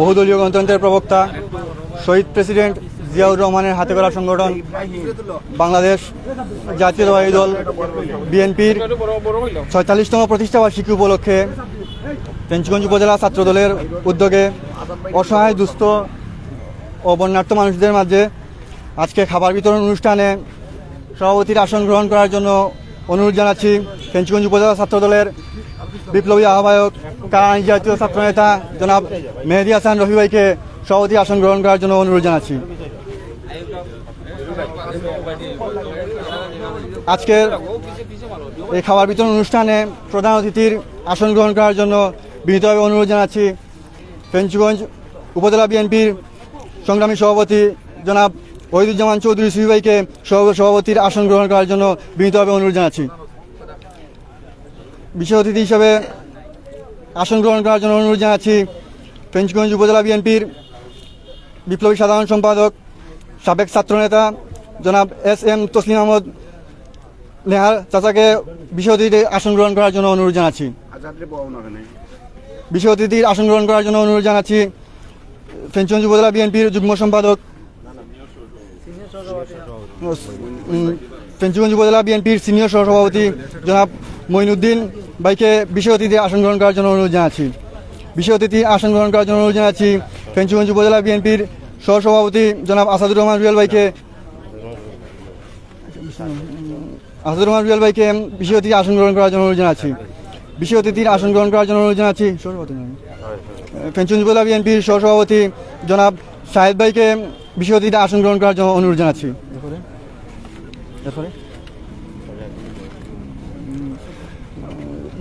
বহুদলীয় গণতন্ত্রের প্রবক্তা, শহীদ প্রেসিডেন্ট জিয়াউর রহমানের হাতে করা সংগঠন, বাংলাদেশ জাতীয়তাবাদী দল, বিএনপির ছয়তাল্লিশতম প্রতিষ্ঠাবার্ষিকী উপলক্ষে পেঞ্চগঞ্জ উপজেলা ছাত্র দলের উদ্যোগে অসহায়, দুস্থ ও বন্যার্থ মানুষদের মাঝে আজকে খাবার বিতরণ অনুষ্ঠানে সভাপতির আসন গ্রহণ করার জন্য অনুরোধ জানাচ্ছি পেঞ্চগঞ্জ উপজেলা ছাত্র দলের বিপ্লবী আহ্বায়ক কারানি জাতীয় ছাত্র নেতা জনাব মেহেদি হাসান রফি ভাইকে সভাপতি আসন গ্রহণ করার জন্য অনুরোধ জানাচ্ছি। আজকের এই খাবার বিতরণ অনুষ্ঠানে প্রধান অতিথির আসন গ্রহণ করার জন্য বিনীতভাবে অনুরোধ জানাচ্ছি। পেঞ্চগঞ্জ উপজেলা বিএনপির সংগ্রামী সভাপতি জনাব ওহিদুজ্জামান চৌধুরী সুহি ভাইকে সহ- সভাপতির আসন গ্রহণ করার জন্য বিনীতভাবে অনুরোধ জানাচ্ছি। বিশেষ অতিথি হিসেবে আসন গ্রহণ করার জন্য অনুরোধ জানাচ্ছি পেঞ্চগঞ্জ উপজেলা বিএনপির বিপ্লবী সাধারণ সম্পাদক সাবেক ছাত্রনেতা জনাব এস এম তসলিম আহমদ নেহার চাচাকে বিশেষ অতিথির আসন গ্রহণ করার জন্য অনুরোধ জানাচ্ছি। বিশেষ অতিথির আসন গ্রহণ করার জন্য অনুরোধ জানাচ্ছি পেঞ্চগঞ্জ উপজেলা বিএনপির যুগ্ম সম্পাদক উম, পেঞ্চগঞ্জ উপজেলা বিএনপির সিনিয়র সহসভাপতি জনাব মঈনুদ্দিন ভাইকে বিশেষ অতিথি আসন গ্রহণ করার জন্য অনুরোধ জানাচ্ছি। বিশেষ অতিথি আসন গ্রহণ করার জন্য অনুরোধ জানাচ্ছি পেঞ্চগঞ্জ উপজেলা বিএনপির সহসভাপতি জনাব আসাদুর রহমান রুয়েল ভাইকে। আসাদুর রহমান রুয়েল ভাইকে বিশেষ অতিথি আসন গ্রহণ করার জন্য অনুরোধ জানাচ্ছি। বিশেষ অতিথির আসন গ্রহণ করার জন্য অনুরোধ জানাচ্ছি। পেঞ্চগঞ্জ উপজেলা বিএনপির সহসভাপতি জনাব শাহেদ ভাইকে বিশেষ অতিথি আসন গ্রহণ করার জন্য অনুরোধ জানাচ্ছি।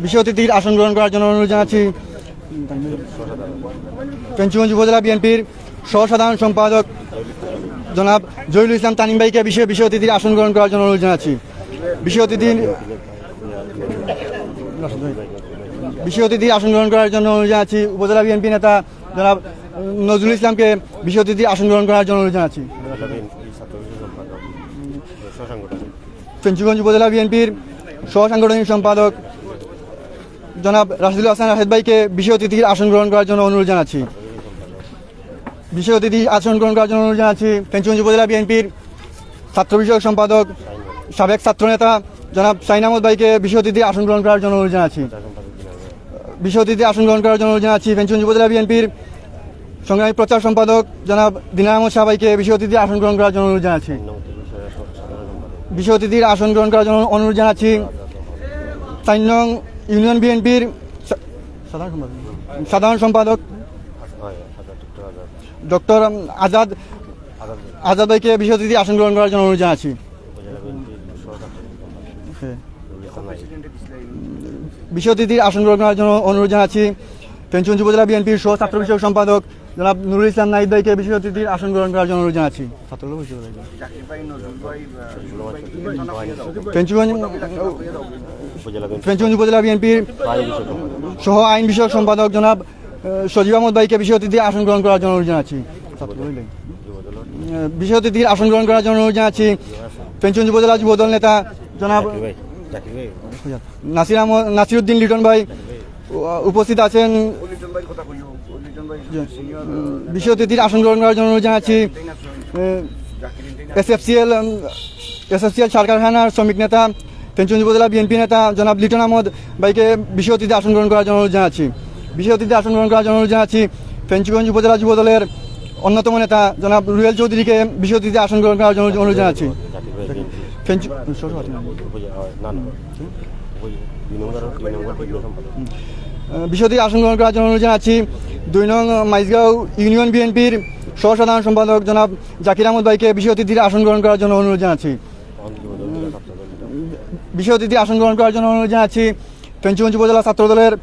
বিশেষ অতিথির আসন গ্রহণ করার জন্য অনুরোধ জানাচ্ছি। পেঞ্চগঞ্জ উপজেলা বিএনপির সহসাধারণ সম্পাদক জনাব জহিরুল ইসলাম তানিম ভাইকে বিশেষ বিশেষ অতিথির আসন গ্রহণ করার জন্য অনুরোধ জানাচ্ছি। বিশেষ অতিথির বিশেষ অতিথি আসন গ্রহণ করার জন্য অনুরোধ জানাচ্ছি। উপজেলা বিএনপি নেতা জনাব নজরুল ইসলামকে বিশেষ অতিথি আসন গ্রহণ করার জন্য অনুরোধ জানাচ্ছি। পেঞ্চগঞ্জ উপজেলা বিএনপির সহ সাংগঠনিক সম্পাদক জনাব রাশিদুল হাসান রাহেদ ভাইকে বিশেষ অতিথির আসন গ্রহণ করার জন্য অনুরোধ জানাচ্ছি। বিশেষ অতিথি আসন গ্রহণ করার জন্য অনুরোধ জানাচ্ছি পেঞ্চগঞ্জ উপজেলা বিএনপির ছাত্র বিষয়ক সম্পাদক, সাবেক ছাত্রনেতা জনাব সাইন আহমদ ভাইকে বিশেষ অতিথি আসন গ্রহণ করার জন্য অনুরোধ জানাচ্ছি। বিশেষ অতিথি আসন গ্রহণ করার জন্য অনুরোধ জানাচ্ছি পেঞ্চগঞ্জ উপজেলা বিএনপির সংগ্রামী প্রচার সম্পাদক জনাব দিনার আহমদ শাহ ভাইকে বিশেষ অতিথি আসন গ্রহণ করার জন্য অনুরোধ জানাচ্ছি। বিশেষ অতিথির আসন গ্রহণ করার জন্য অনুরোধ জানাচ্ছি। চার নং ইউনিয়ন বিএনপির সাধারণ সম্পাদক। ডক্টর আজাদ আজাদ ভাইকে বিশেষ অতিথি আসন গ্রহণ করার জন্য অনুরোধ জানাচ্ছি। বিশেষ অতিথির আসন গ্রহণ করার জন্য অনুরোধ জানাচ্ছি। পেঞ্চগঞ্জ উপজেলা বিএনপির সহ ছাত্র বিষয়ক সম্পাদক জনাব নুরুল ইসলাম নাইদ ভাইকে বিশেষ অতিথির আসন গ্রহণ করার জন্য অনুরোধ জানাচ্ছি। পেঞ্চগঞ্জ পেঞ্চগঞ্জ উপজেলা বিএনপির সহ আইন বিষয়ক সম্পাদক জনাব সজীব আহমদ ভাইকে বিশেষ অতিথি আসন গ্রহণ করার জন্য অনুরোধ জানাচ্ছি। বিশেষ অতিথির আসন গ্রহণ করার জন্য অনুরোধ জানাচ্ছি। পেঞ্চগঞ্জ উপজেলা যুবদল নেতা জনাব নাসির আহমদ নাসিরুদ্দিন লিটন ভাই উপস্থিত আছেন। বিশেষ অতিথির আসন গ্রহণ করার জন্য অনুরোধ জানাচ্ছি। এসএফসিএল এসএফসিএল সার কারখানার শ্রমিক নেতা পেঞ্চগঞ্জ উপজেলা বিএনপি নেতা জনাব লিটন আহমদ ভাইকে বিশেষ অতিথি আসন গ্রহণ করার জন্য অনুরোধ জানাচ্ছি। বিশেষ অতিথি আসন গ্রহণ করার জন্য অনুরোধ জানাচ্ছি পেঞ্চগঞ্জ উপজেলা যুব দলের অন্যতম নেতা জনাব রুয়েল চৌধুরীকে বিশেষ অতিথি আসন গ্রহণ করার জন্য অনুরোধ জানাচ্ছি। বিশদী আসন গ্রহণ করার জন্য অনুরোধ জানাচ্ছি দুই নং মাইজগাঁও ইউনিয়ন বিএনপির সহসাধারণ সম্পাদক জনাব জাকির আহমদ ভাইকে বিশেষ অতিথির আসন গ্রহণ করার জন্য অনুরোধ জানাচ্ছি। বিশেষ অতিথি আসন গ্রহণ করার জন্য অনুরোধ জানাচ্ছি পেঞ্চগঞ্জ উপজেলা ছাত্রদলের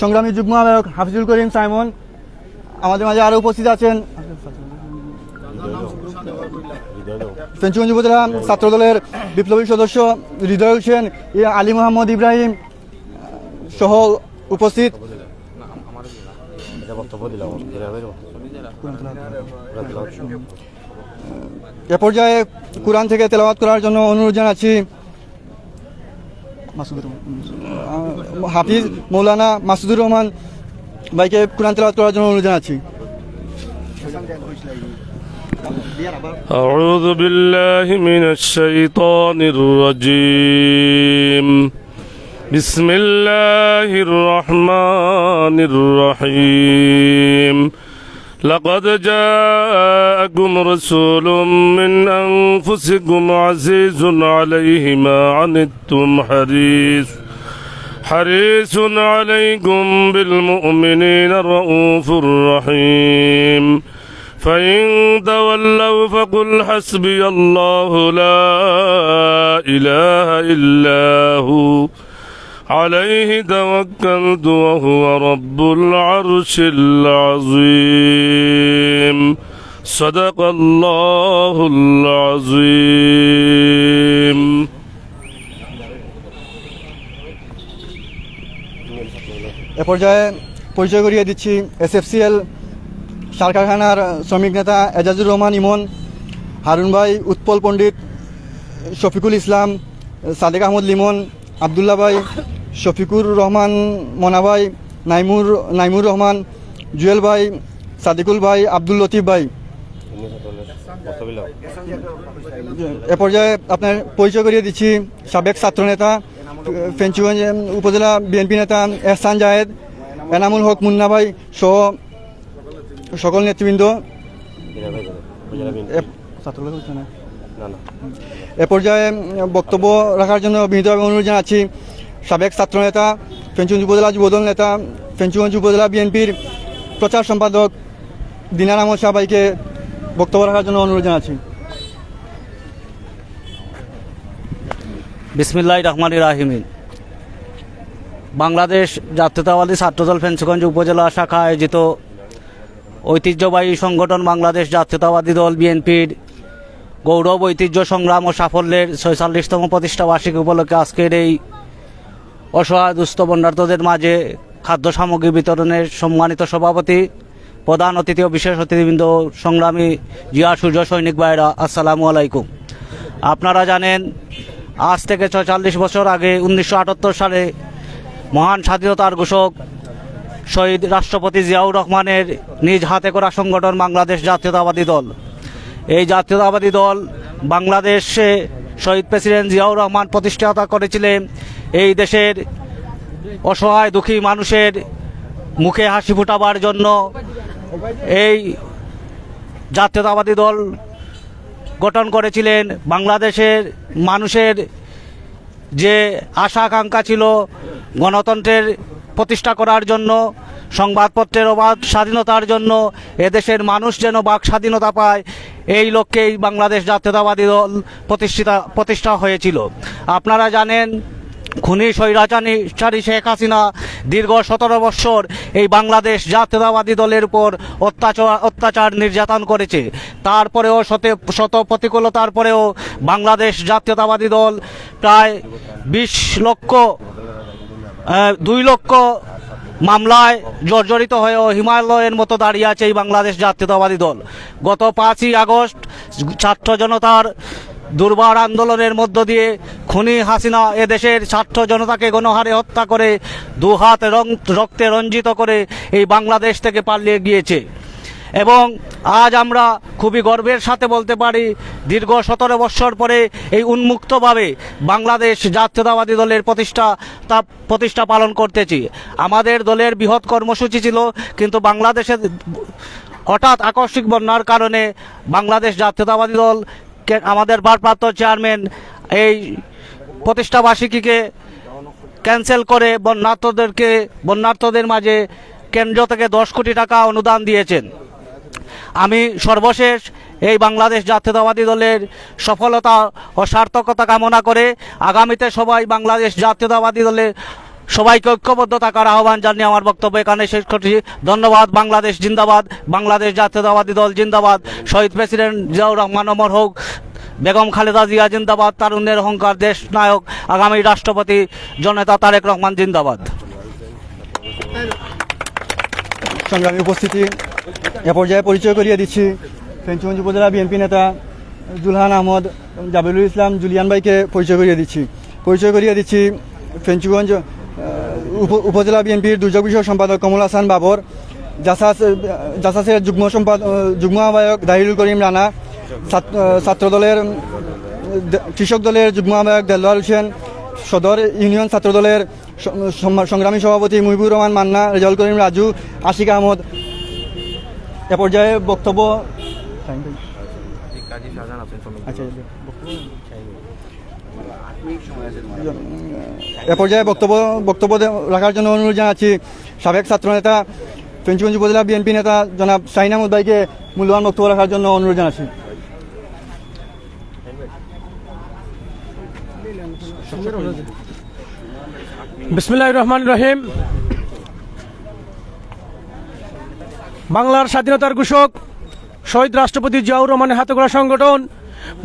সংগ্রামী যুগ্ম আহ্বায়ক হাফিজুল করিম সাইমন। আমাদের মাঝে আরও উপস্থিত আছেন পেঞ্চগঞ্জ উপজেলা ছাত্রদলের বিপ্লবী সদস্য হৃদয় হোসেন আলী মোহাম্মদ ইব্রাহিম সহ উপস্থিত। এ পর্যায়ে কোরআন থেকে তেলাওয়াত করার জন্য অনুরোধ জানাচ্ছি মাসুদুর রহমান, আহ, হাফিজ মৌলানা মাসুদুর রহমান ভাইকে কোরআন তেলাওয়াত করার জন্য অনুরোধ জানাচ্ছি أعوذ بالله من الشيطان الرجيم بسم الله الرحمن الرحيم لقد جاءكم رسول من أنفسكم عزيز عليه ما عنتم حريص حريص عليكم بالمؤمنين الرؤوف الرحيم فإن تولوا فقل حسبي الله لا إله إلا هو. عليه توكلت وهو رب العرش العظيم صدق الله العظيم এ পর্যায়ে পরিচয় করিয়ে দিচ্ছি এসএফসিএল সার কারখানার শ্রমিক নেতা এজাজুর রহমান ইমন হারুন ভাই উৎপল পণ্ডিত শফিকুল ইসলাম সাদেক আহমদ লিমন আবদুল্লা ভাই, শফিকুর রহমান, মনা ভাই, নাইমুর নাইমুর রহমান, জুয়েল ভাই, সাদিকুল ভাই, আব্দুল লতিফ ভাই। এ পর্যায়ে আপনার পরিচয় করিয়ে দিচ্ছি সাবেক ছাত্রনেতা ফেঞ্চুগঞ্জ উপজেলা বিএনপি নেতা এহসান জাহেদ এনামুল হক মুন্না ভাই সহ সকল নেতৃবৃন্দ। এ পর্যায়ে বক্তব্য রাখার জন্য বিনীতভাবে অনুরোধ জানাচ্ছি সাবেক ছাত্রনেতা ফেঞ্চুগঞ্জ উপজেলা যুবদল নেতা, ফেঞ্চুগঞ্জ উপজেলা বিএনপির প্রচার সম্পাদক দিনার আহমদ শাহ বক্তব্য রাখার জন্য অনুরোধ জানাচ্ছি। বিসমিল্লাহ রহমান রাহিমিন। বাংলাদেশ জাতীয়তাবাদী ছাত্রদল ফেন্সগঞ্জ উপজেলা শাখা আয়োজিত ঐতিহ্যবাহী সংগঠন বাংলাদেশ জাতীয়তাবাদী দল বিএনপির গৌরব, ঐতিহ্য, সংগ্রাম ও সাফল্যের ছয়চল্লিশতম প্রতিষ্ঠা বার্ষিকী উপলক্ষে আজকের এই অসহায় দুস্থ বন্যার্থদের মাঝে খাদ্য সামগ্রী বিতরণের সম্মানিত সভাপতি, প্রধান অতিথি ও বিশেষ অতিথিবৃন্দ, সংগ্রামী জিয়া, সূর্য, সৈনিক ভাইরা আসসালামু আলাইকুম। আপনারা জানেন, আজ থেকে ছয়চল্লিশ বছর আগে উনিশশো আটাত্তর সালে মহান স্বাধীনতার ঘোষক শহীদ রাষ্ট্রপতি জিয়াউর রহমানের নিজ হাতে করা সংগঠন বাংলাদেশ জাতীয়তাবাদী দল। এই জাতীয়তাবাদী দল বাংলাদেশে শহীদ প্রেসিডেন্ট জিয়াউর রহমান প্রতিষ্ঠাতা করেছিলেন। এই দেশের অসহায় দুঃখী মানুষের মুখে হাসি ফুটাবার জন্য এই জাতীয়তাবাদী দল গঠন করেছিলেন। বাংলাদেশের মানুষের যে আশা আকাঙ্ক্ষা ছিল গণতন্ত্রের প্রতিষ্ঠা করার জন্য, সংবাদপত্রের অবাধ স্বাধীনতার জন্য, এদেশের মানুষ যেন বাক স্বাধীনতা পায় এই লক্ষ্যেই বাংলাদেশ জাতীয়তাবাদী দল প্রতিষ্ঠিতা, প্রতিষ্ঠা হয়েছিল। আপনারা জানেন, খুনি স্বৈরাচারী চারী শেখ হাসিনা দীর্ঘ সতেরো বৎসর এই বাংলাদেশ জাতীয়তাবাদী দলের উপর অত্যাচার অত্যাচার নির্যাতন করেছে। তারপরেও শত শত প্রতিকূলতার পরেও বাংলাদেশ জাতীয়তাবাদী দল প্রায় বিশ লক্ষ দুই লক্ষ মামলায় জর্জরিত হয়েও হিমালয়ের মতো দাঁড়িয়ে আছে এই বাংলাদেশ জাতীয়তাবাদী দল। গত পাঁচই আগস্ট ছাত্র জনতার দুর্বার আন্দোলনের মধ্য দিয়ে খুনি হাসিনা এদেশের ছাত্র জনতাকে গণহারে হত্যা করে দুহাত রক্তে রঞ্জিত করে এই বাংলাদেশ থেকে পালিয়ে গিয়েছে। এবং আজ আমরা খুবই গর্বের সাথে বলতে পারি, দীর্ঘ সতেরো বৎসর পরে এই উন্মুক্তভাবে বাংলাদেশ জাতীয়তাবাদী দলের প্রতিষ্ঠা, তা প্রতিষ্ঠা পালন করতেছি। আমাদের দলের বৃহৎ কর্মসূচি ছিল, কিন্তু বাংলাদেশের হঠাৎ আকস্মিক বন্যার কারণে বাংলাদেশ জাতীয়তাবাদী দল আমাদের ভারপ্রাপ্ত চেয়ারম্যান এই প্রতিষ্ঠাবার্ষিকীকে ক্যান্সেল করে বন্যার্থদেরকে, বন্যার্থদের মাঝে কেন্দ্র থেকে দশ কোটি টাকা অনুদান দিয়েছেন। আমি সর্বশেষ এই বাংলাদেশ জাতীয়তাবাদী দলের সফলতা ও সার্থকতা কামনা করে আগামীতে সবাই বাংলাদেশ জাতীয়তাবাদী দলে সবাইকে ঐক্যবদ্ধ থাকার আহ্বান জানিয়ে আমার বক্তব্য এখানে শেষ করছি। ধন্যবাদ, বাংলাদেশ জিন্দাবাদ, বাংলাদেশ জাতীয়তাবাদী দল জিন্দাবাদ। শহীদ প্রেসিডেন্ট জিয়াউর রহমান অমর হোক, বেগম খালেদা জিয়া জিন্দাবাদ, তারুণ্যের অহংকার দেশ নায়ক, আগামী রাষ্ট্রপতি জননেতা তারেক রহমান জিন্দাবাদ। সংগ্রামী উপস্থিতি এ পর্যায়ে পরিচয় করিয়ে দিচ্ছি ফেঞ্চুগঞ্জ উপজেলা বিএনপি নেতা জুলহান আহমদ জাবিলুল ইসলাম জুলিয়ান ভাইকে পরিচয় করিয়ে দিচ্ছি। পরিচয় করিয়ে দিচ্ছি ফেঞ্চুগঞ্জ উপ- উপজেলা বিএনপির দুর্যোগ বিষয়ক সম্পাদক কমল হাসান বাবর, জাসাস, জাসাসের যুগ্ম সম্পাদক যুগ্ম আহ্বায়ক দাহিরুল করিম রানা ছাত্র- ছাত্র দলের কৃষক দলের যুগ্ম আহ্বায়ক দেলোয়ার হোসেন, সদর ইউনিয়ন ছাত্র দলের স- সংগ্রামী সভাপতি মুহিবুর রহমান মান্না, রেজাউল করিম রাজু, আশিক আহমদ এ পর্যায়ে বক্তব্য আচ্ছা, এ পর্যায়ে বক্তব্য বক্তব্য রাখার জন্য অনুরোধ জানাচ্ছি সাবেক ছাত্রনেতা পেঞ্চগঞ্জ উপজেলা বিএনপি নেতা জনাব শাহিন আহমদ ভাইকে মূল্যবান বক্তব্য রাখার জন্য অনুরোধ জানাচ্ছি। বিসমুল্লাহ রহমান রহিম। বাংলার স্বাধীনতার ঘোষক শহীদ রাষ্ট্রপতি জিয়াউর রহমানের হাতে গড়া সংগঠন,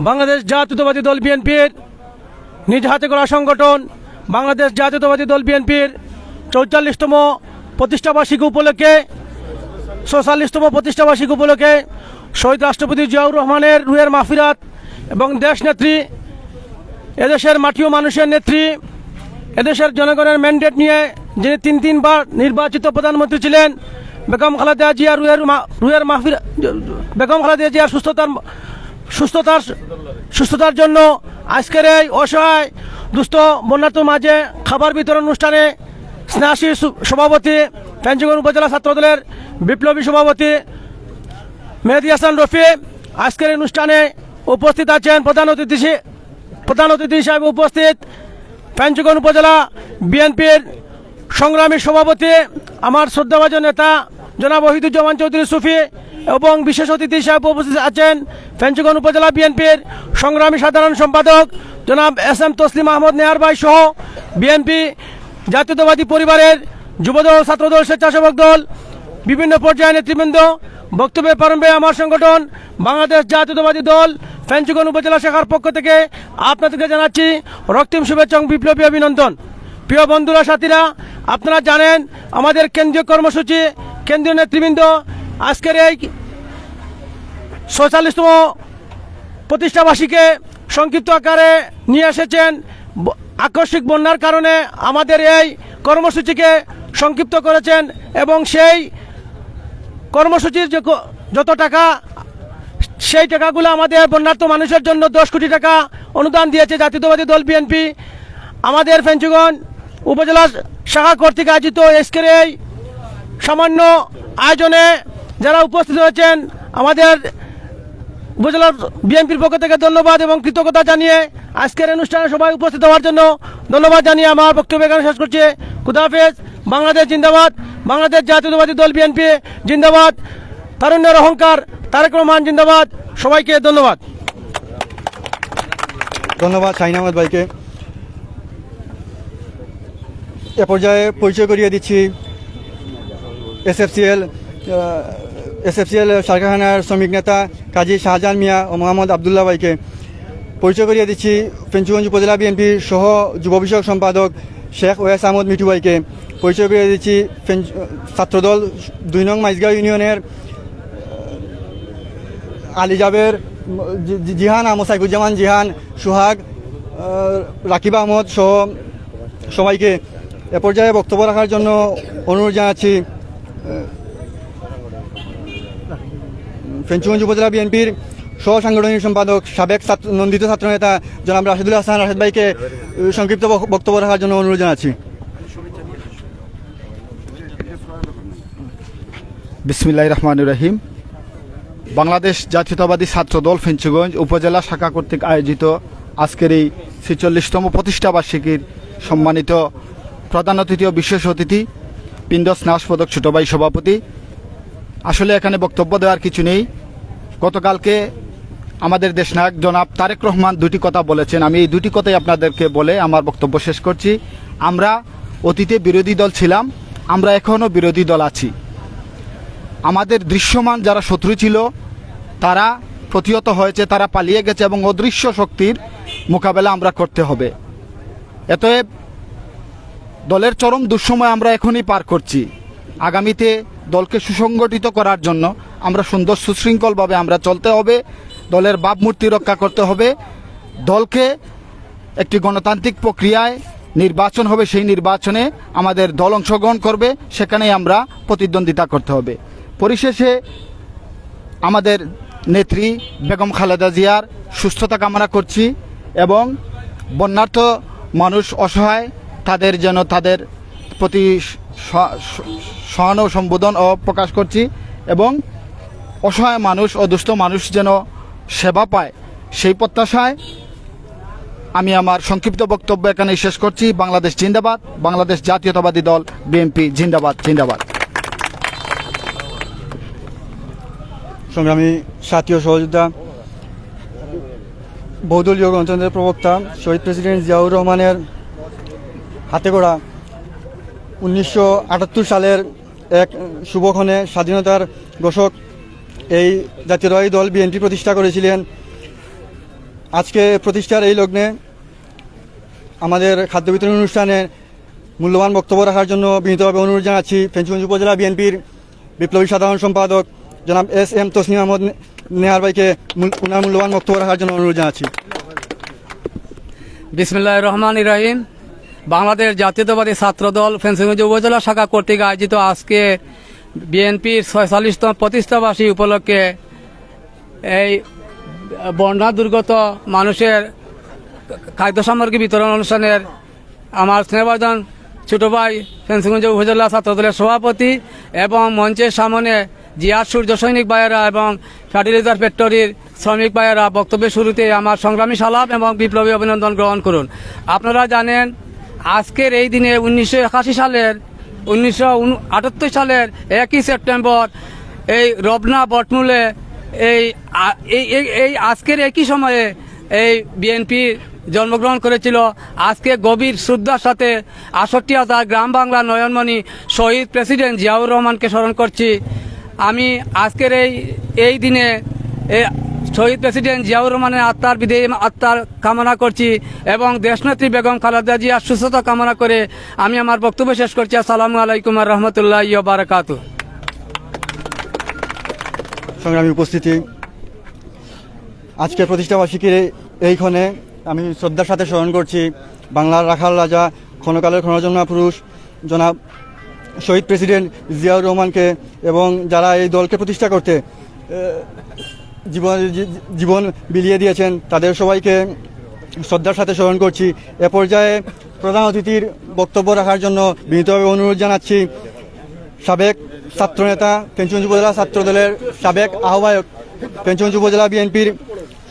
বাংলাদেশ জাতীয়তাবাদী দল বিএনপির নিজ হাতে গড়া সংগঠন, বাংলাদেশ জাতীয়তাবাদী দল বিএনপির চৌচল্লিশতম প্রতিষ্ঠাবার্ষিকী উপলক্ষে, ছয়চল্লিশতম প্রতিষ্ঠাবার্ষিকী উপলক্ষে শহীদ রাষ্ট্রপতি জিয়াউর রহমানের রুহের মাহফিরাত এবং দেশ নেত্রী এদেশের মাটি ও মানুষের নেত্রী, এদেশের জনগণের ম্যান্ডেট নিয়ে যিনি তিন তিনবার নির্বাচিত প্রধানমন্ত্রী ছিলেন বেগম খালেদা জিয়া রুয়ের রুয়ের মাহফির বেগম খালেদা জিয়ার সুস্থতার সুস্থতার সুস্থতার জন্য আজকের এই অসহায় দুস্থ বন্যার্থ মাঝে খাবার বিতরণ অনুষ্ঠানে স্নেহাসী সভাপতি, পঞ্চগড় উপজেলা ছাত্রদলের বিপ্লবী সভাপতি মেহেদি হাসান রফি আজকের অনুষ্ঠানে উপস্থিত আছেন প্রধান অতিথি প্রধান অতিথি হিসাবে উপস্থিত পঞ্চগড় উপজেলা বিএনপির সংগ্রামী সভাপতি, আমার শ্রদ্ধাভাজন নেতা জনাব ওহিদুজ্জামান চৌধুরী সুফি এবং বিশেষ অতিথি হিসাবে উপস্থিত আছেন পঞ্চগড় উপজেলা বিএনপির সংগ্রামী সাধারণ সম্পাদক জনাব এস এম তসলিম আহমদ নেয়ার ভাই সহ বিএনপি জাতীয়তাবাদী পরিবারের যুবদল, ছাত্রদল, স্বেচ্ছাসেবক দল, বিভিন্ন পর্যায়ে নেতৃবৃন্দ বক্তব্যে প্রারম্ভে আমার সংগঠন বাংলাদেশ জাতীয়তাবাদী দল ফেঞ্চুগন উপজেলা শাখার পক্ষ থেকে আপনাদেরকে জানাচ্ছি রক্তিম শুভেচ্ছা বিপ্লবী অভিনন্দন। প্রিয় বন্ধুরা, সাথীরা, আপনারা জানেন আমাদের কেন্দ্রীয় কর্মসূচি কেন্দ্রীয় নেতৃবৃন্দ, আজকের এই ছয়চল্লিশতম প্রতিষ্ঠাবাসীকে সংক্ষিপ্ত আকারে নিয়ে এসেছেন। আকস্মিক বন্যার কারণে আমাদের এই কর্মসূচিকে সংক্ষিপ্ত করেছেন এবং সেই কর্মসূচির যত টাকা, সেই টাকাগুলো আমাদের বন্যার্থ মানুষের জন্য দশ কোটি টাকা অনুদান দিয়েছে জাতীয়তাবাদী দল বিএনপি। আমাদের ফেঞ্চুগন উপজেলা শাখা কর্তৃক আয়োজিত এসকের এই সামান্য আয়োজনে যারা উপস্থিত হয়েছেন, আমাদের উপজেলার বিএনপির পক্ষ থেকে ধন্যবাদ এবং কৃতজ্ঞতা জানিয়ে আজকের অনুষ্ঠানে সবাই উপস্থিত হওয়ার জন্য ধন্যবাদ জানিয়ে আমার বক্তব্য এখানে শেষ করছি। খুদাহাফেজ বাংলাদেশ জিন্দাবাদ, বাংলাদেশ জাতীয়তাবাদী দল বিএনপি জিন্দাবাদ তারুণ্যের অহংকার, তারেক রহমান জিন্দাবাদ। সবাইকে ধন্যবাদ। ধন্যবাদ শাহিন আহমদ ভাইকে। এ পর্যায়ে পরিচয় করিয়ে দিচ্ছি এসএফসিএল এসএফসিএল সারকারখানার শ্রমিক নেতা কাজী শাহজাহান মিয়া ও মোহাম্মদ আবদুল্লাহ ভাইকে পরিচয় করিয়ে দিচ্ছি পেঞ্চুগঞ্জ উপজেলা বিএনপির সহ যুব বিষয়ক সম্পাদক শেখ ওয়েস আহমদ মিঠু ভাইকে। পরিচয় করিয়ে দিচ্ছি ছাত্রদল দুই নং মাইজগাঁও ইউনিয়নের আলী জাবের, জি- জি- জিহান আহমদ সাইকুজ্জামান জিহান, সুহাগ রাকিব আহমদ সহ সবাইকে এ পর্যায়ে বক্তব্য রাখার জন্য অনুরোধ জানাচ্ছি। ফেঞ্চুগঞ্জ উপজেলা বিএনপির সহ সাংগঠনিক সম্পাদক, সাবেক ছাত্র- নন্দিত ছাত্রনেতা জনাব রাশেদুল হাসান রাশেদ ভাইকে সংক্ষিপ্ত বক্তব্য রাখার জন্য অনুরোধ জানাচ্ছি। বিসমিল্লাহ রহমান রহিম। বাংলাদেশ জাতীয়তাবাদী ছাত্রদল ফেঞ্চুগঞ্জ উপজেলা শাখা কর্তৃক আয়োজিত আজকের এই ছেচল্লিশতম প্রতিষ্ঠাবার্ষিকীর সম্মানিত প্রধান অতিথি ও বিশেষ অতিথি পিণ্ড স্নাস পদক ছোটভাই সভাপতি। আসলে এখানে বক্তব্য দেওয়ার কিছু নেই। গতকালকে আমাদের দেশ দেশনায়ক জনাব তারেক রহমান দুটি কথা বলেছেন। আমি এই দুটি কথাই আপনাদেরকে বলে আমার বক্তব্য শেষ করছি। আমরা অতীতে বিরোধী দল ছিলাম, আমরা এখনও বিরোধী দল আছি। আমাদের দৃশ্যমান যারা শত্রু ছিল, তারা প্রতিহত হয়েছে, তারা পালিয়ে গেছে এবং অদৃশ্য শক্তির মোকাবেলা আমরা করতে হবে। এতএব দলের চরম দুঃসময় আমরা এখনই পার করছি। আগামীতে দলকে সুসংগঠিত করার জন্য আমরা সুন্দর সুশৃঙ্খলভাবে আমরা চলতে হবে, দলের ভাবমূর্তি রক্ষা করতে হবে। দলকে একটি গণতান্ত্রিক প্রক্রিয়ায় নির্বাচন হবে, সেই নির্বাচনে আমাদের দল অংশগ্রহণ করবে, সেখানেই আমরা প্রতিদ্বন্দ্বিতা করতে হবে। পরিশেষে আমাদের নেত্রী বেগম খালেদা জিয়ার সুস্থতা কামনা করছি এবং বন্যার্থ মানুষ অসহায় তাদের যেন তাদের প্রতি সহানু সম্বোধন ও প্রকাশ করছি এবং অসহায় মানুষ ও দুস্থ মানুষ যেন সেবা পায়। সেই প্রত্যাশায় আমি আমার সংক্ষিপ্ত বক্তব্য এখানে শেষ করছি। বাংলাদেশ জিন্দাবাদ, বাংলাদেশ জাতীয়তাবাদী দল, বিএনপি জিন্দাবাদ জিন্দাবাদ। সংগ্রামী সাথী ও সহযোদ্ধা, বহুদলীয় গণতন্ত্রের প্রবক্তা, শহীদ প্রেসিডেন্ট জিয়াউর রহমানের হাতে গড়া উনিশশো আটাত্তর সালের এক শুভক্ষণে স্বাধীনতার ঘোষক এই জাতীয়তাবাদী দল বিএনপি প্রতিষ্ঠা করেছিলেন। আজকে প্রতিষ্ঠার এই লগ্নে আমাদের খাদ্য বিতরণ অনুষ্ঠানে মূল্যবান বক্তব্য রাখার জন্য বিনীতভাবে অনুরোধ জানাচ্ছি। ফেঞ্চুগঞ্জ উপজেলা বিএনপির বিপ্লবী সাধারণ সম্পাদক জনাব এস এম তসনিম আহমদ নেহার ভাইকে ওনার মূল্যবান বক্তব্য রাখার জন্য অনুরোধ জানাচ্ছি। বিসমিল্লাহ রহমান ইরাহিম বাংলাদেশ জাতীয়তাবাদী ছাত্রদল ফেন্সিগঞ্জ উপজেলা শাখা কর্তৃক আয়োজিত আজকে বিএনপির ছয়চল্লিশতম প্রতিষ্ঠাবাসী উপলক্ষে এই বন্যা দুর্গত মানুষের খাদ্য সামগ্রী বিতরণ অনুষ্ঠানের আমার স্নেহভাজন ছোট ভাই ফেন্সিগঞ্জ উপজেলা ছাত্রদলের সভাপতি এবং মঞ্চের সামনে জিয়ার সূর্য সৈনিক ভাইয়েরা এবং ফার্টিলাইজার ফ্যাক্টরির শ্রমিক ভাইয়েরা বক্তব্যের শুরুতে আমার সংগ্রামী সালাম এবং বিপ্লবী অভিনন্দন গ্রহণ করুন। আপনারা জানেন আজকের এই দিনে উনিশশো একাশি সালের, উনিশশো আটাত্তর সালের একই সেপ্টেম্বর এই রবনা বটমূলে এই এই আজকের একই সময়ে এই বিএনপি জন্মগ্রহণ করেছিল। আজকে গভীর শ্রদ্ধার সাথে আষট্টি হাজার গ্রাম বাংলা নয়নমণি শহীদ প্রেসিডেন্ট জিয়াউর রহমানকে স্মরণ করছি। আমি আজকের এই এই দিনে শহীদ প্রেসিডেন্ট জিয়াউর রহমানের আত্মার বিদেয়ী আত্মার কামনা করছি এবং দেশনেত্রী বেগম খালেদা জিয়ার সুস্থতা কামনা করে আমি আমার বক্তব্য শেষ করছি। আসসালামু আলাইকুম আর রহমতুল্লাহ বারাকাতু। সংগ্রামী উপস্থিতি, আজকের প্রতিষ্ঠাবার্ষিকীর এই- এইখানে আমি শ্রদ্ধার সাথে স্মরণ করছি বাংলার রাখাল রাজা, ক্ষণকালের ক্ষণজন্মা পুরুষ, জনাব শহীদ প্রেসিডেন্ট জিয়াউর রহমানকে এবং যারা এই দলকে প্রতিষ্ঠা করতে জীবন জীবন বিলিয়ে দিয়েছেন। তাদের সবাইকে শ্রদ্ধার সাথে স্মরণ করছি। এ পর্যায়ে প্রধান অতিথির বক্তব্য রাখার জন্য বিনীতভাবে অনুরোধ জানাচ্ছি। সাবেক ছাত্রনেতা পেঞ্চগঞ্জ উপজেলা ছাত্রদলের সাবেক আহ্বায়ক পেঞ্চগঞ্জ উপজেলা বিএনপির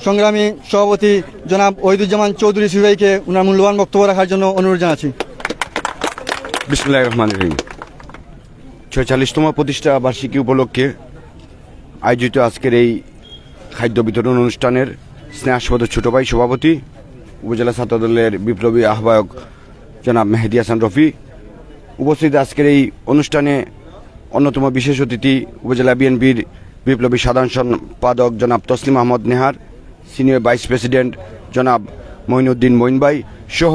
সংগ্রামী সভাপতি জনাব ওহিদুজ্জামান চৌধুরী সিভাইকে ওনার মূল্যবান বক্তব্য রাখার জন্য অনুরোধ জানাচ্ছি। বিসমুল্লাহ রহমান রহিম। ছয়চল্লিশতম প্রতিষ্ঠা বার্ষিকী উপলক্ষে আয়োজিত আজকের এই খাদ্য বিতরণ অনুষ্ঠানের স্নেহাস্পদ ছোট ভাই সভাপতি, উপজেলা ছাত্রদলের বিপ্লবী আহ্বায়ক জনাব মেহেদি হাসান রফি। উপস্থিত আজকের এই অনুষ্ঠানে অন্যতম বিশেষ অতিথি উপজেলা বিএনপির বিপ্লবী সাধারণ সম্পাদক জনাব তসলিম আহমদ নেহার, সিনিয়র ভাইস প্রেসিডেন্ট জনাব মঈনুদ্দিন মঈনবাই সহ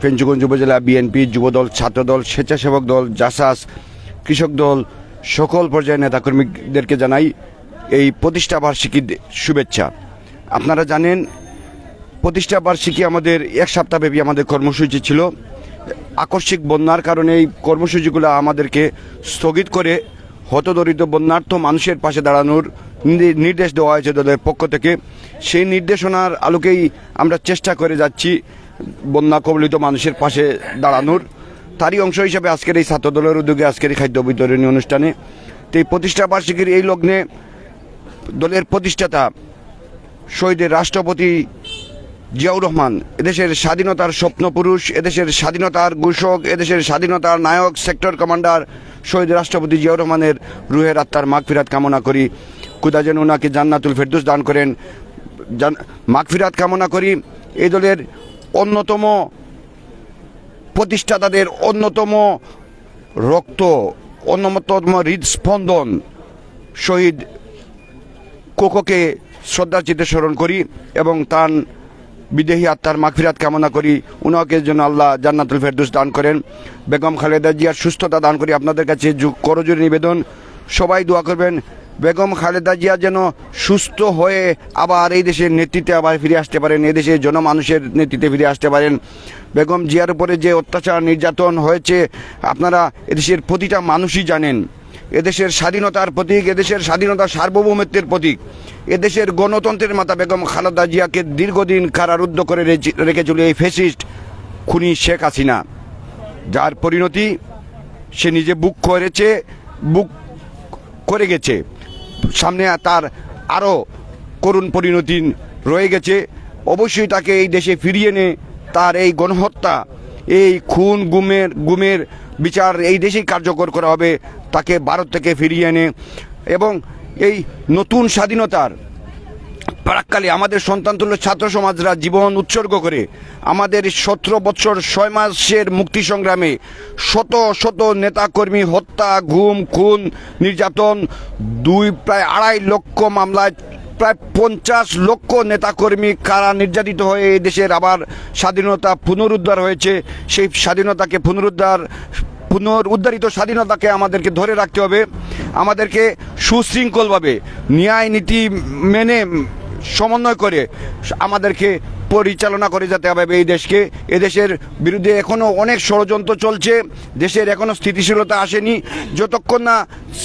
ফেঞ্চুগঞ্জ উপজেলা বিএনপি যুবদল, ছাত্রদল, স্বেচ্ছাসেবক দল, জাসাস, কৃষক দল, সকল পর্যায়ের নেতাকর্মীদেরকে জানাই এই প্রতিষ্ঠা বার্ষিকীর শুভেচ্ছা। আপনারা জানেন, প্রতিষ্ঠা বার্ষিকী আমাদের এক সপ্তাহব্যাপী আমাদের কর্মসূচি ছিল। আকস্মিক বন্যার কারণে এই কর্মসূচিগুলো আমাদেরকে স্থগিত করে হতদরিদ্র বন্যার্থ মানুষের পাশে দাঁড়ানোর নির্দেশ দেওয়া হয়েছে দলের পক্ষ থেকে। সেই নির্দেশনার আলোকেই আমরা চেষ্টা করে যাচ্ছি বন্যা কবলিত মানুষের পাশে দাঁড়ানোর। তারই অংশ হিসেবে আজকের এই ছাত্রদলের উদ্যোগে আজকের এই খাদ্য বিতরণী অনুষ্ঠানে। তো এই প্রতিষ্ঠা বার্ষিকীর এই লগ্নে দলের প্রতিষ্ঠাতা শহীদের রাষ্ট্রপতি জিয়াউর রহমান, এদেশের স্বাধীনতার স্বপ্নপুরুষ এদেশের স্বাধীনতার ঘোষক, এদেশের স্বাধীনতার নায়ক, সেক্টর কমান্ডার শহীদ রাষ্ট্রপতি জিয়াউর রহমানের রুহের আত্মার মাগফিরাত কামনা করি। খুদা যেন ওনাকে জান্নাতুল ফেরদৌস দান করেন। মাগফিরাত কামনা করি। এই দলের অন্যতম প্রতিষ্ঠাতাদের অন্যতম রক্ত, অন্যতম হৃদস্পন্দন শহীদ কোকোকে শ্রদ্ধার চিত্তে স্মরণ করি এবং তার বিদেহী আত্মার মাগফিরাত কামনা করি। উনাকে যেন আল্লাহ জান্নাতুল ফেরদৌস দান করেন। বেগম খালেদা জিয়ার সুস্থতা দান করি আপনাদের কাছে। করজোরে নিবেদন। সবাই দোয়া করবেন, বেগম খালেদা জিয়া যেন সুস্থ হয়ে আবার এই দেশের নেতৃত্বে আবার ফিরে আসতে পারেন এদেশের জনমানুষের নেতৃত্বে ফিরে আসতে পারেন। বেগম জিয়ার উপরে যে অত্যাচার নির্যাতন হয়েছে, আপনারা এদেশের প্রতিটা মানুষই জানেন। এদেশের স্বাধীনতার প্রতীক, এদেশের স্বাধীনতার সার্বভৌমত্বের প্রতীক। এদেশের গণতন্ত্রের মাতা বেগম খালেদা জিয়াকে দীর্ঘদিন কারারুদ্ধ করে রেখে- রেখেছিল এই ফেসিস্ট খুনি শেখ হাসিনা। যার পরিণতি সে নিজে বুক করেছে, বুক করে গেছে। সামনে তার আরও করুণ পরিণতি রয়ে গেছে। অবশ্যই তাকে এই দেশে ফিরিয়ে এনে তার এই গণহত্যা, এই খুন, গুমের গুমের বিচার এই দেশেই কার্যকর করা হবে। তাকে ভারত থেকে ফিরিয়ে এনে এবং এই নতুন স্বাধীনতার প্রাককালে আমাদের সন্তানতুল্য ছাত্র সমাজরা জীবন উৎসর্গ করে আমাদের সতেরো বছর ছয় মাসের মুক্তি সংগ্রামে শত শত নেতাকর্মী হত্যা, ঘুম, খুন, নির্যাতন, দুই প্রায় আড়াই লক্ষ মামলায় প্রায় পঞ্চাশ লক্ষ নেতাকর্মী কারা নির্যাতিত হয়ে এই দেশের আবার স্বাধীনতা পুনরুদ্ধার হয়েছে, সেই স্বাধীনতাকে পুনরুদ্ধার পুনরুদ্ধারিত স্বাধীনতাকে আমাদেরকে ধরে রাখতে হবে। আমাদেরকে সুশৃঙ্খলভাবে ন্যায় নীতি মেনে সমন্বয় করে আমাদেরকে পরিচালনা করে যেতে হবে এই দেশকে। এদেশের বিরুদ্ধে এখনও অনেক ষড়যন্ত্র চলছে, দেশের এখনও স্থিতিশীলতা আসেনি। যতক্ষণ না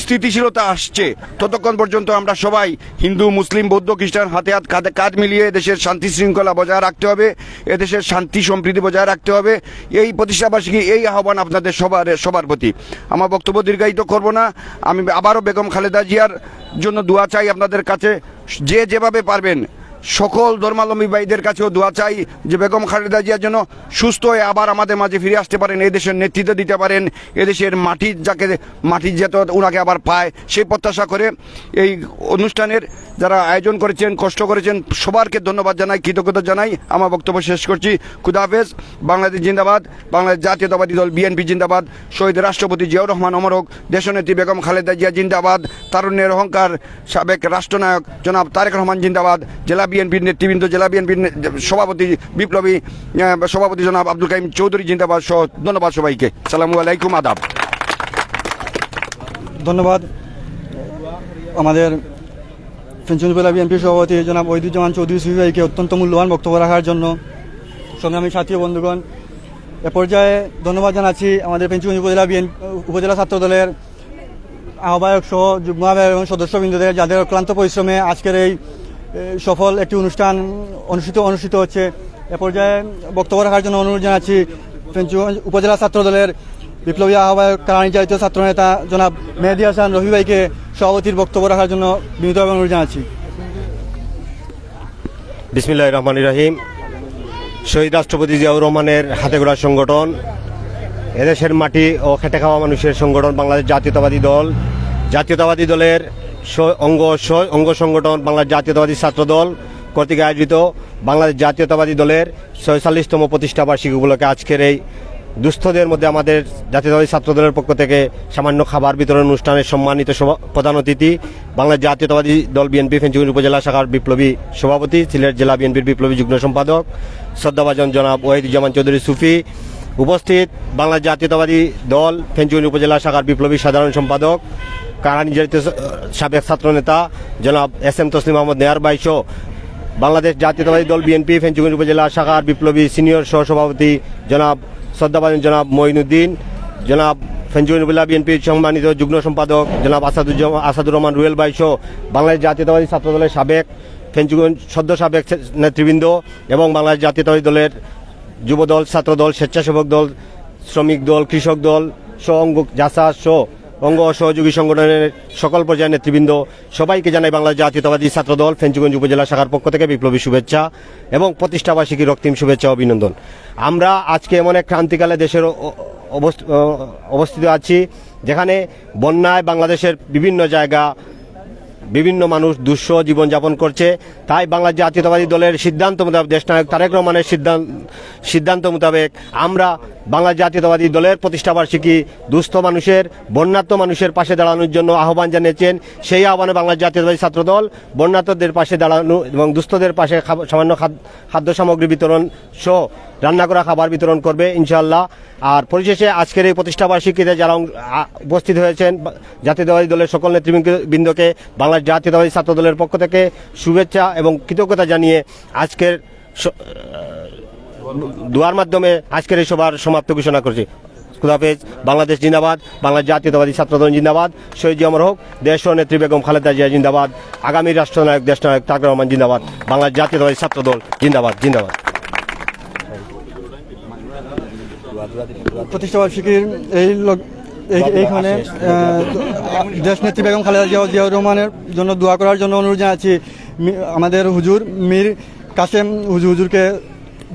স্থিতিশীলতা আসছে, ততক্ষণ পর্যন্ত আমরা সবাই হিন্দু, মুসলিম, বৌদ্ধ, খ্রিস্টান হাতে হাত কাঁধে কাঁধ মিলিয়ে দেশের শান্তি শৃঙ্খলা বজায় রাখতে হবে, এদেশের শান্তি সম্প্রীতি বজায় রাখতে হবে। এই প্রতিষ্ঠাবার্ষিকী, এই আহ্বান আপনাদের সবার সবার প্রতি। আমার বক্তব্য দীর্ঘায়িত করব না। আমি আবারও বেগম খালেদা জিয়ার জন্য দোয়া চাই আপনাদের কাছে। যে যেভাবে পারবেন। সকল ধর্মাবলম্বী ভাইদের কাছেও দোয়া চাই যে বেগম খালেদা জিয়ার জন্য সুস্থ হয়ে আবার আমাদের মাঝে ফিরে আসতে পারেন এই দেশের নেতৃত্ব দিতে পারেন, এদেশের মাটি যাকে মাটির যাতে ওনাকে আবার পায়, সেই প্রত্যাশা করে এই অনুষ্ঠানের যারা আয়োজন করেছেন, কষ্ট করেছেন, সবারকে ধন্যবাদ জানাই, কৃতজ্ঞতা জানাই। আমার বক্তব্য শেষ করছি। খুদাহাফেজ বাংলাদেশ জিন্দাবাদ। বাংলাদেশ জাতীয়তাবাদী দল বিএনপি জিন্দাবাদ। শহীদ রাষ্ট্রপতি জিয়াউর রহমান অমরক দেশনেত্রী বেগম খালেদা জিয়া জিন্দাবাদ। তারুণ্যের অহংকার সাবেক রাষ্ট্রনায়ক জনাব তারেক রহমান জিন্দাবাদ। জেলা বিএনপির নেতৃবৃন্দ, জেলা বিএনপির সভাপতি, বিপ্লবী সভাপতি জনাব আব্দুল কাইম চৌধুরী, জিন্দাবাদ সহ ধন্যবাদ সবাইকে। সালামু আলাইকুম, আদাব। ধন্যবাদ। আমাদের পেঞ্চনবেলা বিএনপি সভাপতি জনাব ঐদুজ্জামান চৌধুরী সুফিভাইকে অত্যন্ত মূল্যবান বক্তব্য রাখার জন্য সংগ্রামী সাথী বন্ধুগণ, এ পর্যায়ে ধন্যবাদ জানাচ্ছি আমাদের পেঞ্চুগঞ্জ উপজেলা বিএন উপজেলা ছাত্র দলের আহ্বায়ক সহ যুগ্ম আহ্বায়ক এবং সদস্যবৃন্দদের যাদের অক্লান্ত পরিশ্রমে আজকের এই সফল একটি অনুষ্ঠান অনুষ্ঠিত অনুষ্ঠিত হচ্ছে। এ পর্যায়ে বক্তব্য রাখার জন্য অনুরোধ জানাচ্ছি উপজেলা ছাত্র দলের বিপ্লবী আহ্বায়ক কারা নির্যাতিত ছাত্রনেতা জনাব মেহেদি হাসান রফি সভাপতির বক্তব্য রাখার জন্য বিনীতভাবে অনুরোধ জানাচ্ছি। বিসমিল্লাহ রহমান রাহিম। শহীদ রাষ্ট্রপতি জিয়াউর রহমানের হাতে গড়া সংগঠন, এদেশের মাটি ও খেটে খাওয়া মানুষের সংগঠন, বাংলাদেশ জাতীয়তাবাদী দল। জাতীয়তাবাদী দলের অঙ্গ অঙ্গ সংগঠন, বাংলাদেশ জাতীয়তাবাদী ছাত্র দল কর্তৃক আয়োজিত বাংলাদেশ জাতীয়তাবাদী দলের ছয়চল্লিশতম প্রতিষ্ঠা বার্ষিকী উপলক্ষে আজকের এই দুস্থদের মধ্যে আমাদের জাতীয়তাবাদী ছাত্র দলের পক্ষ থেকে সামান্য খাবার বিতরণ অনুষ্ঠানের সম্মানিত প্রধান অতিথি, বাংলাদেশ জাতীয়তাবাদী দল বিএনপি ফেঞ্চুগুন উপজেলা শাখার বিপ্লবী সভাপতি, সিলেট জেলা বিএনপির বিপ্লবী যুগ্ম সম্পাদক, শ্রদ্ধাভাজন জনাব ওয়াহিদুজ্জামান চৌধুরী সুফি, উপস্থিত বাংলাদেশ জাতীয়তাবাদী দল ফেঞ্চুগুন উপজেলা শাখার বিপ্লবী সাধারণ সম্পাদক কারা নির্যাতিত সাবেক ছাত্রনেতা জনাব এস এম তসলিম আহমদ নেয়ার বাইশো বাংলাদেশ জাতীয়তাবাদী দল বিএনপি, ফেঞ্চুগঞ্জ উপজেলা শাখার বিপ্লবী সিনিয়র সহসভাপতি জনাব শ্রদ্ধাবাদন জনাব মঈনুদ্দিন, জনাব ফেঞ্চুগঞ্জ উপজেলা বিএনপির সম্মানিত যুগ্ম সম্পাদক জনাব আসাদুজ্জামান আসাদুর রহমান রুয়েল বাইশো বাংলাদেশ জাতীয়তাবাদী ছাত্র দলের সাবেক ফেঞ্চুগঞ্জ সদ্য সাবেক নেতৃবৃন্দ এবং বাংলাদেশ জাতীয়তাবাদী দলের যুবদল ছাত্রদল স্বেচ্ছাসেবক দল, শ্রমিক দল, কৃষক দল সহ অঙ্গ জাসা সহ অঙ্গ সহযোগী সংগঠনের সকল পর্যায়ের নেতৃবৃন্দ, সবাইকে জানাই বাংলাদেশ জাতীয়তাবাদী ছাত্রদল, ফেঞ্চুগঞ্জ উপজেলা শাখার পক্ষ থেকে বিপ্লবী শুভেচ্ছা এবং প্রতিষ্ঠাবার্ষিকী রক্তিম শুভেচ্ছা অভিনন্দন। আমরা আজকে এমন এক ক্রান্তিকালে দেশের অবস্থিত আছি, যেখানে বন্যায় বাংলাদেশের বিভিন্ন জায়গা বিভিন্ন মানুষ দুঃস্ব জীবনযাপন করছে। তাই বাংলা জাতীয়তাবাদী দলের সিদ্ধান্ত মোতাবেক দেশনায়ক তারেক রহমানের সিদ্ধান্ত সিদ্ধান্ত মোতাবেক আমরা বাংলা জাতীয়তাবাদী দলের প্রতিষ্ঠাবার্ষিকী দুস্থ মানুষের বন্যাত্ম মানুষের পাশে দাঁড়ানোর জন্য আহ্বান জানিয়েছেন। সেই আহ্বানে বাংলা জাতীয়তাবাদী ছাত্রদল বন্যাত্মদের পাশে দাঁড়ানো এবং দুস্থদের পাশে সামান্য খাদ- খাদ্য সামগ্রী বিতরণ সহ রান্না করা খাবার বিতরণ করবে ইনশাল্লাহ আর পরিশেষে আজকের এই প্রতিষ্ঠাবার্ষিকীতে যারা উপস্থিত হয়েছেন জাতীয়তাবাদী দলের সকল নেতৃবৃন্দকে বাংলার জাতীয়তাবাদী ছাত্র দলের পক্ষ থেকে শুভেচ্ছা এবং কৃতজ্ঞতা জানিয়ে আজকের দোয়ার মাধ্যমে আজকের এই সভার সমাপ্ত ঘোষণা করছি। খুদাফেজ বাংলাদেশ জিন্দাবাদ বাংলার জাতীয়তাবাদী ছাত্রদল জিন্দাবাদ, শহীদ জিয়া হোক, দেশ নেত্রী বেগম খালেদা জিয়া জিন্দাবাদ, আগামী রাষ্ট্রনায়ক, দেশনায়ক তাক রহমান জিন্দাবাদ বাংলার জাতীয়তাবাদী ছাত্রদল জিন্দাবাদ জিন্দাবাদ। প্রতিষ্ঠা বার্ষিকীর এই এইখানে দেশনেত্রী বেগম খালেদা জিয়া জিয়াউর রহমানের জন্য দোয়া করার জন্য অনুরোধ জানাচ্ছি। আমাদের হুজুর মীর কাসেম হুজুরকে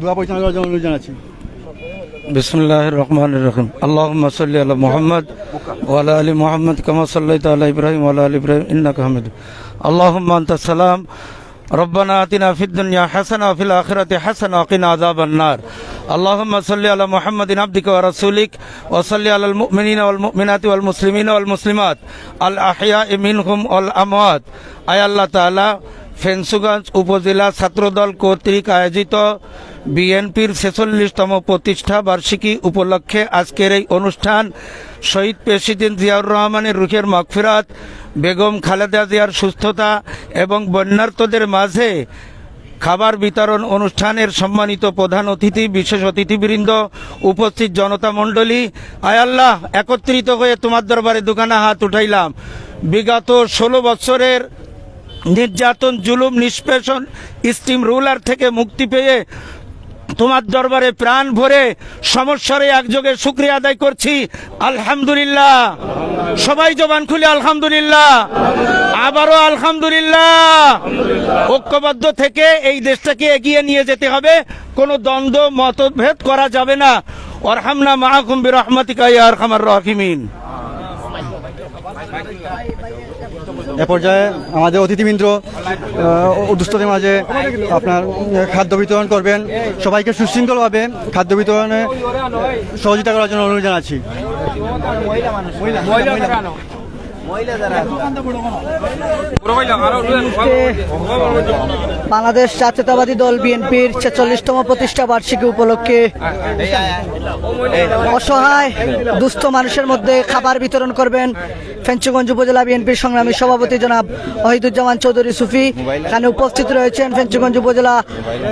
দোয়া পরিচালনা করার জন্য অনুরোধ জানাচ্ছি। বিসমুল্লাহ রহমান রহিম। আল্লাহ সাল্লি আল্লাহ মোহাম্মদ ওয়ালা আলী মোহাম্মদ কামা সাল্লাহ তাল্লাহ ইব্রাহিম ওয়ালা আলী ইব্রাহিম ইন্নাক আহমেদ আল্লাহ সালাম ربنا آتنا في الدنيا حسنة وفي الآخرة حسنة وقنا عذاب النار اللهم صل على محمد عبدك ورسولك وصل على المؤمنين والمؤمنات والمسلمين والمسلمات الأحياء منهم والأموات أي الله تعالى ফেন্সুগঞ্জ উপজেলা ছাত্রদল কর্তৃক আয়োজিত বিএনপির ছেচল্লিশতম প্রতিষ্ঠা বার্ষিকী উপলক্ষে আজকের এই অনুষ্ঠান শহীদ প্রেসিডেন্ট জিয়াউর রহমানের রুখের মগফিরাত, বেগম খালেদা জিয়ার সুস্থতা এবং বন্যার্তদের মাঝে খাবার বিতরণ অনুষ্ঠানের সম্মানিত প্রধান অতিথি, বিশেষ অতিথিবৃন্দ, উপস্থিত জনতা মণ্ডলী আয়াল্লাহ একত্রিত হয়ে তোমার দরবারে দোকানে হাত উঠাইলাম। বিগত ষোলো বছরের নির্যাতন, জুলুম, নিষ্পেষণ, স্টিম রুলার থেকে মুক্তি পেয়ে তোমার দরবারে প্রাণ ভরে সমস্যারে একযোগে শুক্রিয়া আদায় করছি। আলহামদুলিল্লাহ। সবাই জবান খুলে আলহামদুলিল্লাহ। আবারও আলহামদুলিল্লাহ। ঐক্যবদ্ধ থেকে এই দেশটাকে এগিয়ে নিয়ে যেতে হবে। কোনো দ্বন্দ্ব, মতভেদ করা যাবে না। ওরহামনা মাহকুম বিরহমাতিকা ইয়া আরহামার রাহিমিন। এ পর্যায়ে আমাদের অতিথিবৃন্দ দুস্থদের মাঝে আপনার খাদ্য বিতরণ করবেন। সবাইকে সুশৃঙ্খলভাবে খাদ্য বিতরণে সহযোগিতা করার জন্য অনুরোধ জানাচ্ছি। বাংলাদেশ জাতীয়তাবাদী দল বিএনপির ছেচল্লিশতম প্রতিষ্ঠা বার্ষিকী উপলক্ষে অসহায়, দুস্থ মানুষের মধ্যে খাবার বিতরণ করবেন ফেঞ্চুগঞ্জ উপজেলা বিএনপির সংগ্রামী সভাপতি জনাব ওহিদুজ্জামান চৌধুরী সুফি। এখানে উপস্থিত রয়েছেন ফেঞ্চুগঞ্জ উপজেলা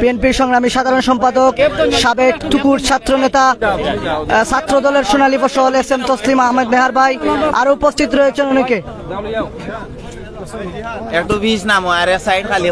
বিএনপির সংগ্রামী সাধারণ সম্পাদক, সাবেক টুকুর ছাত্র নেতা ছাত্র দলের সোনালী ফসল, এস এম তসলিম আহমেদ নেহার ভাই। আরও উপস্থিত রয়েছেন অনেকে একটু বীজ নামো আর সাইড খালি।